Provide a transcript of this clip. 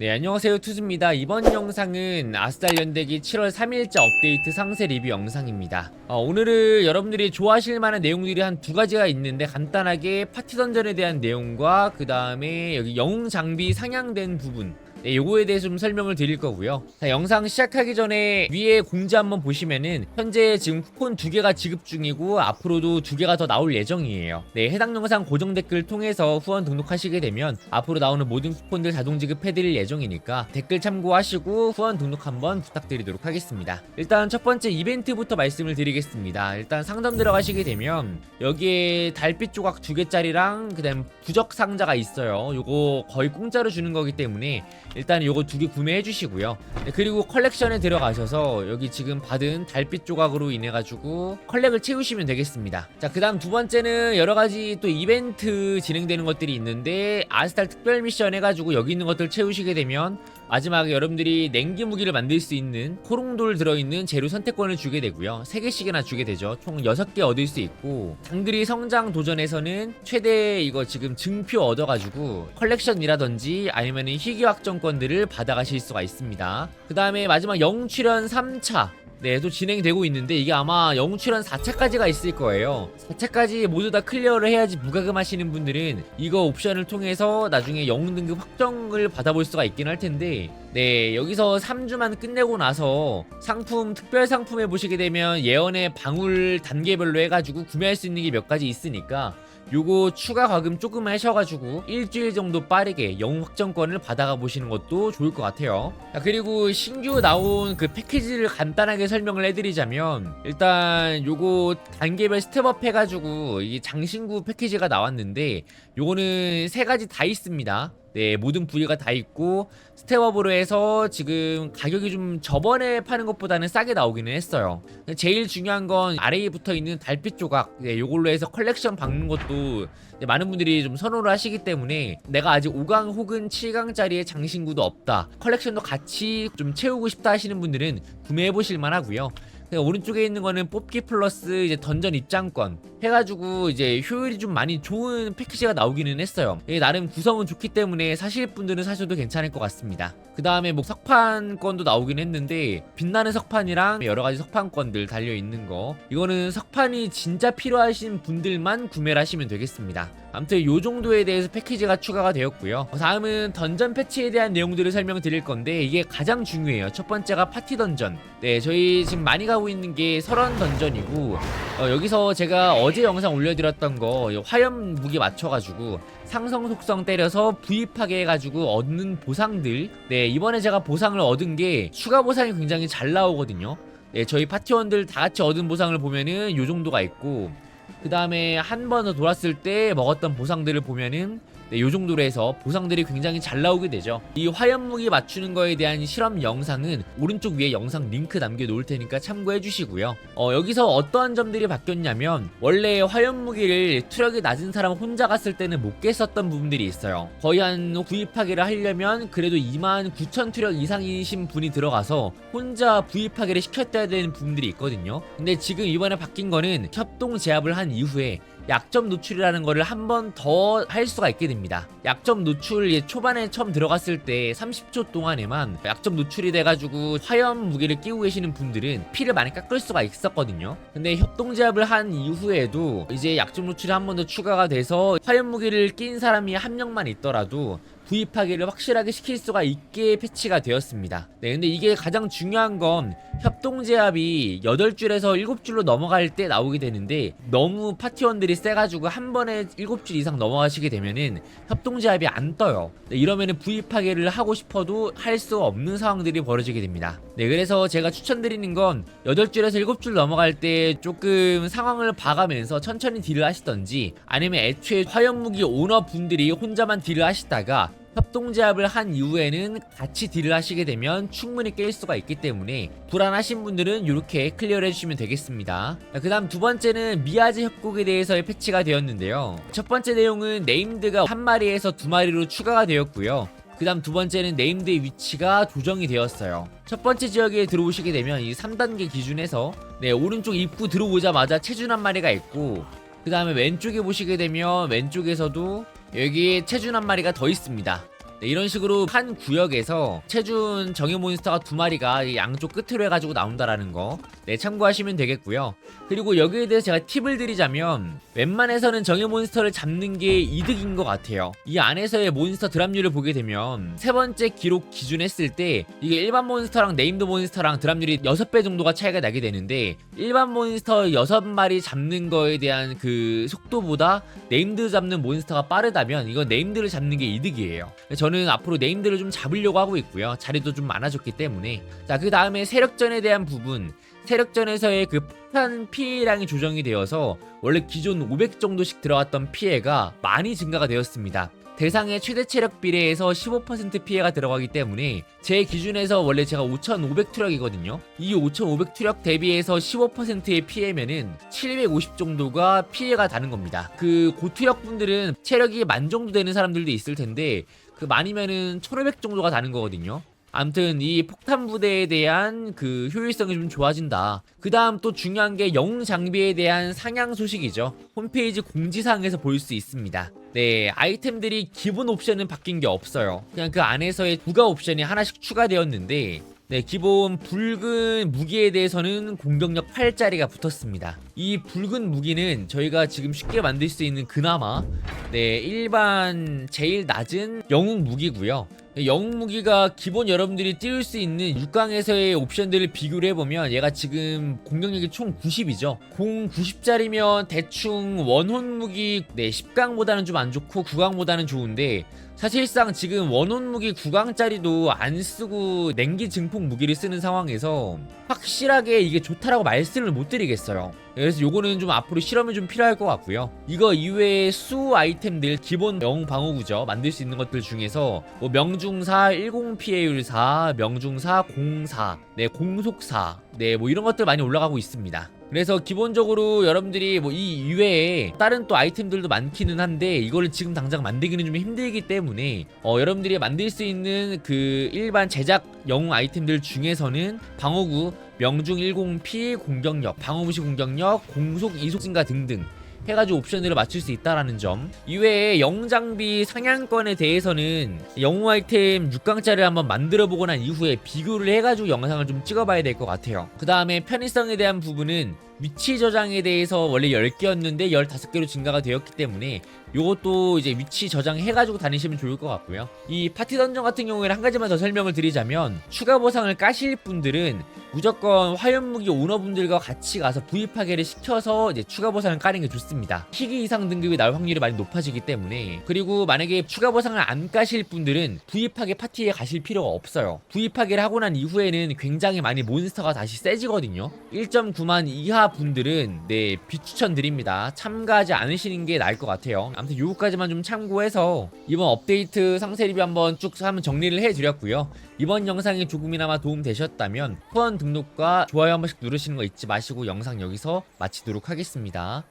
네 안녕하세요 투즈입니다. 이번 영상은 아스달 연대기 7월 3일자 업데이트 상세 리뷰 영상입니다. 어, 오늘은 여러분들이 좋아하실 만한 내용들이 한 두 가지가 있는데 간단하게 파티 던전에 대한 내용과 그 다음에 여기 영웅 장비 상향된 부분 네, 요거에 대해서 좀 설명을 드릴 거고요. 자, 영상 시작하기 전에 위에 공지 한번 보시면은 현재 지금 쿠폰 두 개가 지급 중이고 앞으로도 두 개가 더 나올 예정이에요. 네, 해당 영상 고정 댓글 통해서 후원 등록하시게 되면 앞으로 나오는 모든 쿠폰들 자동 지급해드릴 예정이니까 댓글 참고하시고 후원 등록 한번 부탁드리도록 하겠습니다. 일단 첫 번째 이벤트부터 말씀을 드리겠습니다. 일단 상점 들어가시게 되면 여기에 달빛 조각 두 개짜리랑 그다음 부적 상자가 있어요. 요거 거의 공짜로 주는 거기 때문에 일단 요거 두 개 구매해 주시고요. 네, 그리고 컬렉션에 들어가셔서 여기 지금 받은 달빛 조각으로 인해 가지고 컬렉을 채우시면 되겠습니다. 자, 그 다음 두 번째는 여러 가지 또 이벤트 진행되는 것들이 있는데 아스탈 특별 미션 해 가지고 여기 있는 것들 채우시게 되면 마지막에 여러분들이 냉기 무기를 만들 수 있는 코롱돌 들어있는 재료 선택권을 주게 되고요. 3개씩이나 주게 되죠. 총 6개 얻을 수 있고 당그리 성장 도전에서는 최대 이거 지금 증표 얻어가지고 컬렉션이라든지 아니면은 희귀 확정 권들을 받아가실 수가 있습니다. 그 다음에 마지막 영출연 3차 네, 또 진행되고 있는데 이게 아마 영출연 4차까지가 있을 거예요. 4차까지 모두 다 클리어를 해야지 무과금 하시는 분들은 이거 옵션을 통해서 나중에 영웅 등급 확정을 받아볼 수가 있긴 할 텐데 네, 여기서 3주만 끝내고 나서 상품 특별 상품에 보시게 되면 예언의 방울 단계별로 해 가지고 구매할 수 있는 게 몇 가지 있으니까 요거 추가 과금 조금 하셔가지고 일주일 정도 빠르게 영웅 확정권을 받아가 보시는 것도 좋을 것 같아요. 자, 그리고 신규 나온 그 패키지를 간단하게 설명을 해드리자면 일단 요거 단계별 스텝업 해가지고 이 장신구 패키지가 나왔는데 요거는 세 가지 다 있습니다. 네, 모든 부위가 다 있고 스텝업으로 해서 지금 가격이 좀 저번에 파는 것보다는 싸게 나오기는 했어요. 제일 중요한 건 아래에 붙어 있는 달빛 조각, 네, 요걸로 해서 컬렉션 박는 것도 네, 많은 분들이 좀 선호를 하시기 때문에 내가 아직 5강 혹은 7강짜리의 장신구도 없다. 컬렉션도 같이 좀 채우고 싶다 하시는 분들은 구매해 보실 만하고요. 그냥 오른쪽에 있는 거는 뽑기 플러스 이제 던전 입장권 해가지고 이제 효율이 좀 많이 좋은 패키지가 나오기는 했어요. 나름 구성은 좋기 때문에 사실 분들은 사셔도 괜찮을 것 같습니다. 그 다음에 뭐 석판권도 나오긴 했는데 빛나는 석판이랑 여러 가지 석판권들 달려 있는 거 이거는 석판이 진짜 필요하신 분들만 구매를 하시면 되겠습니다. 아무튼 요 정도에 대해서 패키지가 추가가 되었고요. 다음은 던전 패치에 대한 내용들을 설명드릴 건데 이게 가장 중요해요. 첫 번째가 파티 던전. 네, 저희 지금 많이 가고 있는 게 설원 던전이고 어, 여기서 제가 어제 영상 올려드렸던 거 화염 무기 맞춰가지고 상성 속성 때려서 부입하게 해가지고 얻는 보상들. 네, 이번에 제가 보상을 얻은 게 추가 보상이 굉장히 잘 나오거든요. 네, 저희 파티원들 다 같이 얻은 보상을 보면은 요 정도가 있고 그 다음에 한번더 돌았을 때 먹었던 보상들을 보면은 네, 요 정도로 해서 보상들이 굉장히 잘 나오게 되죠. 이 화염 무기 맞추는 거에 대한 실험 영상은 오른쪽 위에 영상 링크 남겨 놓을 테니까 참고해 주시고요. 어, 여기서 어떠한 점들이 바뀌었냐면 원래 화염 무기를 투력이 낮은 사람 혼자 갔을 때는 못 깼었던 부분들이 있어요. 거의 한 구입하기를 하려면 그래도 2만 9천 투력 이상이신 분이 들어가서 혼자 부입하기를 시켰어야 되는 부분들이 있거든요. 근데 지금 이번에 바뀐 거는 협동 제압을 한 이후에 약점 노출이라는 거를 한 번 더 할 수가 있게 됩니다. 약점 노출 예, 초반에 처음 들어갔을 때 30초 동안에만 약점 노출이 돼가지고 화염 무기를 끼고 계시는 분들은 피를 많이 깎을 수가 있었거든요. 근데 협동 제압을 한 이후에도 이제 약점 노출이 한 번 더 추가가 돼서 화염 무기를 낀 사람이 한 명만 있더라도 구입하기를 확실하게 시킬 수가 있게 패치가 되었습니다. 네, 근데 이게 가장 중요한 건 협동 제압이 8줄에서 7줄로 넘어갈 때 나오게 되는데 너무 파티원들이 세가지고 한 번에 7줄 이상 넘어가시게 되면은 협동 제압이 안 떠요. 네, 이러면은 부입하기를 하고 싶어도 할 수 없는 상황들이 벌어지게 됩니다. 네, 그래서 제가 추천드리는 건 8줄에서 7줄 넘어갈 때 조금 상황을 봐가면서 천천히 딜을 하시던지 아니면 애초에 화염무기 오너 분들이 혼자만 딜을 하시다가 협동제압을 한 이후에는 같이 딜을 하시게 되면 충분히 깰 수가 있기 때문에 불안하신 분들은 이렇게 클리어를 해주시면 되겠습니다. 그 다음 두 번째는 미아즈 협곡에 대해서의 패치가 되었는데요. 첫 번째 내용은 네임드가 한 마리에서 두 마리로 추가가 되었고요. 그 다음 두 번째는 네임드의 위치가 조정이 되었어요. 첫 번째 지역에 들어오시게 되면 이 3단계 기준에서 네, 오른쪽 입구 들어오자마자 체준 한 마리가 있고 그 다음에 왼쪽에 보시게 되면 왼쪽에서도 여기 체준 한 마리가 더 있습니다. 네, 이런 식으로 한 구역에서 체준 정예 몬스터가 두 마리가 이 양쪽 끝으로 해가지고 나온다라는 거 네, 참고하시면 되겠고요. 그리고 여기에 대해서 제가 팁을 드리자면 웬만해서는 정예 몬스터를 잡는 게 이득인 것 같아요. 이 안에서의 몬스터 드랍률을 보게 되면 세 번째 기록 기준했을 때 이게 일반 몬스터랑 네임드 몬스터랑 드랍률이 6배 정도가 차이가 나게 되는데 일반 몬스터 6마리 잡는 거에 대한 그 속도보다 네임드 잡는 몬스터가 빠르다면 이건 네임드를 잡는 게 이득이에요. 저는 앞으로 네임드를 좀 잡으려고 하고 있고요. 자리도 좀 많아졌기 때문에 자 그 다음에 세력전에 대한 부분 세력전에서의 그 폭탄 피해량이 조정이 되어서 원래 기존 500 정도씩 들어갔던 피해가 많이 증가가 되었습니다. 대상의 최대 체력 비례에서 15% 피해가 들어가기 때문에 제 기준에서 원래 제가 5,500 투력이거든요. 이 5,500 투력 대비해서 15%의 피해면은 750 정도가 피해가 다는 겁니다. 그 고투력 분들은 체력이 만 정도 되는 사람들도 있을 텐데 그 많이면은 1,500 정도가 다는 거거든요. 암튼 이 폭탄 부대에 대한 그 효율성이 좀 좋아진다. 그 다음 또 중요한 게 영웅 장비에 대한 상향 소식이죠. 홈페이지 공지사항에서 볼 수 있습니다. 네, 아이템들이 기본 옵션은 바뀐 게 없어요. 그냥 그 안에서의 부가 옵션이 하나씩 추가되었는데 네, 기본 붉은 무기에 대해서는 공격력 8짜리가 붙었습니다. 이 붉은 무기는 저희가 지금 쉽게 만들 수 있는 그나마 네, 일반 제일 낮은 영웅 무기고요. 영웅 무기가 기본 여러분들이 띄울 수 있는 6강에서의 옵션들을 비교를 해보면 얘가 지금 공격력이 총 90이죠. 공 90짜리면 대충 원혼 무기 네 10강보다는 좀 안 좋고 9강보다는 좋은데 사실상 지금 원혼 무기 9강짜리도 안 쓰고 냉기 증폭 무기를 쓰는 상황에서 확실하게 이게 좋다라고 말씀을 못 드리겠어요. 그래서 요거는 좀 앞으로 실험이 좀 필요할 것 같고요. 이거 이외에 수 아이템들 기본 영웅 방어구죠. 만들 수 있는 것들 중에서 뭐 명중사 10 피해율 4, 명중사 04, 네 공속사, 네 뭐 이런 것들 많이 올라가고 있습니다. 그래서 기본적으로 여러분들이 뭐 이 이외에 다른 또 아이템들도 많기는 한데 이거를 지금 당장 만들기는 좀 힘들기 때문에 어 여러분들이 만들 수 있는 그 일반 제작 영웅 아이템들 중에서는 방어구 명중 10P 공격력, 방어무시 공격력, 공속 이속 증가 등등 해가지고 옵션들을 맞출 수 있다라는 점. 이외에 영웅 장비 상향권에 대해서는 영웅 아이템 6강짜리를 한번 만들어 보고 난 이후에 비교를 해가지고 영상을 좀 찍어봐야 될 것 같아요. 그 다음에 편의성에 대한 부분은 위치 저장에 대해서 원래 10개였는데 15개로 증가가 되었기 때문에 요것도 이제 위치 저장해가지고 다니시면 좋을 것 같고요 이 파티 던전 같은 경우에는 한 가지만 더 설명을 드리자면 추가 보상을 까실 분들은 무조건 화염무기 오너분들과 같이 가서 부입하게를 시켜서 이제 추가 보상을 까는 게 좋습니다. 희귀 이상 등급이 나올 확률이 많이 높아지기 때문에 그리고 만약에 추가 보상을 안 까실 분들은 부입하게 파티에 가실 필요가 없어요. 부입하게를 하고 난 이후에는 굉장히 많이 몬스터가 다시 세지거든요. 1.9만 이하 분들은 네 비추천 드립니다. 참가하지 않으시는 게 나을 것 같아요. 아무튼 요거까지만 좀 참고해서 이번 업데이트 상세 리뷰 한번 쭉 한번 정리를 해드렸고요. 이번 영상이 조금이나마 도움 되셨다면 후원 등록과 좋아요 한 번씩 누르시는 거 잊지 마시고 영상 여기서 마치도록 하겠습니다.